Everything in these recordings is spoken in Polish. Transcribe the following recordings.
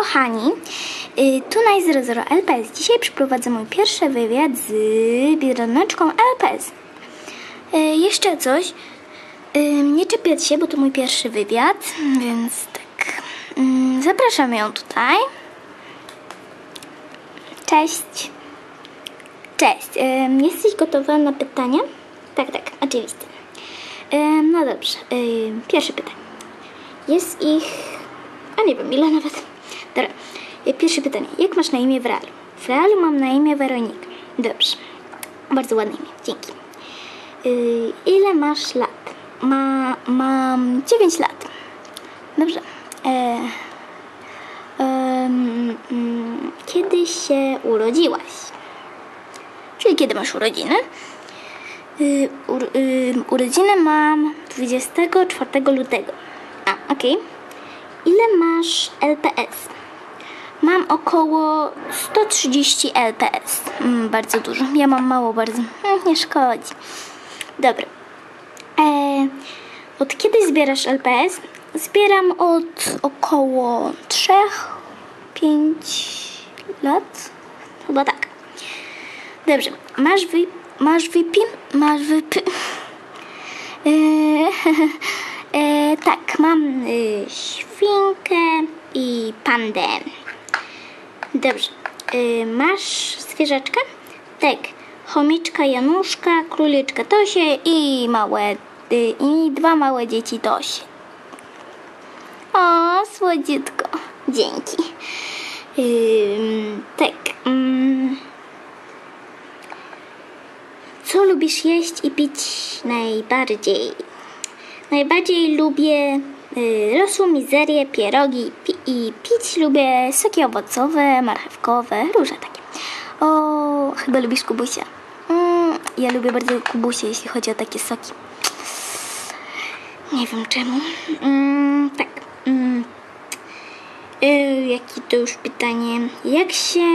kochani, y, Tunaj 00 LPS. Dzisiaj przeprowadzę mój pierwszy wywiad z biedroneczką LPS. Y, Jeszcze coś. Y, Nie czepiać się, bo to mój pierwszy wywiad, więc tak. Zapraszam ją tutaj. Cześć. Cześć. Jesteś gotowa na pytania? Tak, tak, oczywiście. No dobrze. Pierwsze pytanie. Jest ich. A nie wiem, ile nawet. Dobra. Pierwsze pytanie. Jak masz na imię w realu? W realu mam na imię Weronika. Dobrze. Bardzo ładne imię. Dzięki. Y, ile masz lat? Ma, mam 9 lat. Dobrze. E, mm, kiedy się urodziłaś? Czyli kiedy masz urodziny? Y, ur, y, urodziny mam 24 lutego. A, okej. Ile masz LPS? Mam około 130 LPS. Mm, bardzo dużo. Ja mam mało bardzo. Mm, nie szkodzi. Dobra. E, od kiedy zbierasz LPS? Zbieram od około 3-5 lat. Chyba tak. Dobrze. Masz wy... Masz wypin? Masz wypin... E, e, tak, mam y, świnkę i pandę. Dobrze. Y, masz zwierzaczka? Tak. Chomiczka Januszka, króliczka Tosie i małe y, i dwa małe dzieci Tosie. O, słodziutko. Dzięki. Ym, tak. mm. Co lubisz jeść i pić najbardziej? Najbardziej lubię y, rosół, mizerię, pierogi pi- i pić lubię soki owocowe, marchewkowe, różne takie. O, chyba lubisz kubusia. Mm, ja lubię bardzo kubusie, jeśli chodzi o takie soki. Nie wiem czemu. Mm, tak. Mm. Y, jakie to już pytanie? Jak się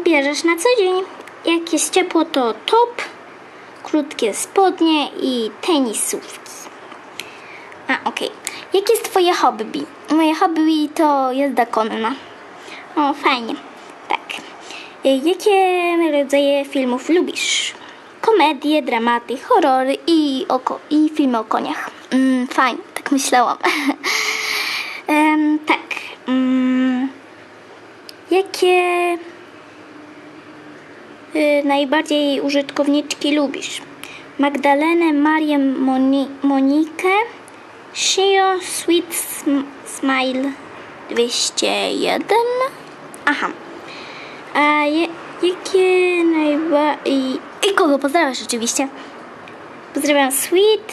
ubierzesz na co dzień? Jak jest ciepło, to top, krótkie spodnie i tenisówki. A, okej. Jakie jest twoje hobby? Moje hobby to jazda konna. O, fajnie. Tak. Y, Jakie rodzaje filmów lubisz? Komedie, dramaty, horrory i, oko, i filmy o koniach. Mm, fajnie, tak myślałam. Em, tak. Mm, jakie y, najbardziej użytkowniczki lubisz? Magdalenę, Marię, Moni- Monikę, Shio, Sweet Sm- Smile 201. Aha. A je, jakie najbardziej... I kogo pozdrawiasz oczywiście? Pozdrawiam Sweet,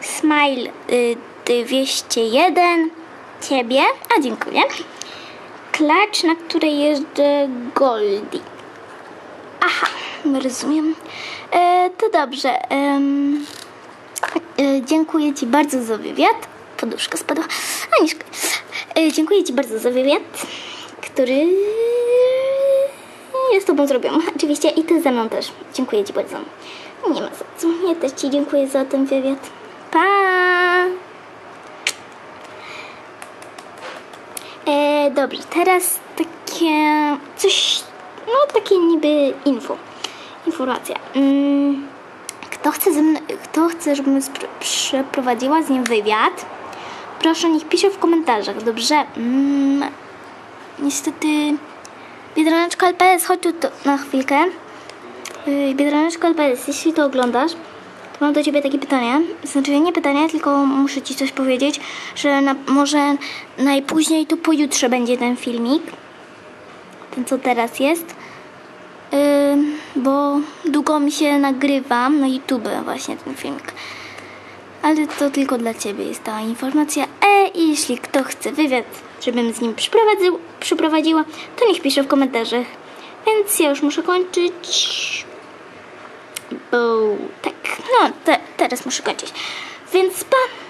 Smile y, 201, Ciebie, a dziękuję. Klacz, na której jeżdżę Goldie. Aha, rozumiem. E, to dobrze. e, dziękuję Ci bardzo za wywiad. Poduszka spadła. A nie szkodzi. E, dziękuję Ci bardzo za wywiad, który ja z Tobą zrobiłam. Oczywiście i Ty ze mną też. Dziękuję Ci bardzo. Nie ma za co. Ja też Ci dziękuję za ten wywiad. Pa! E, dobrze, teraz takie coś, no takie niby info, informacja. Mm, kto chce, ze mną, kto chce, żebym przeprowadziła z nim wywiad, proszę niech pisze w komentarzach, dobrze? Mm, niestety, Biedroneczka LPS, chodź tu na chwilkę. Biedroneczka LPS, jeśli to oglądasz, to mam do Ciebie takie pytanie. Znaczy nie pytanie, tylko muszę Ci coś powiedzieć, że na, może najpóźniej to pojutrze będzie ten filmik. Ten, co teraz jest. Yy, bo długo mi się nagrywam na YouTube właśnie ten filmik. Ale to tylko dla Ciebie jest ta informacja. E, i jeśli kto chce wywiad, żebym z nim przyprowadził, przyprowadziła, to niech pisze w komentarzach. Więc ja już muszę kończyć. Bo tak, no te, teraz muszę kończyć. Więc pa!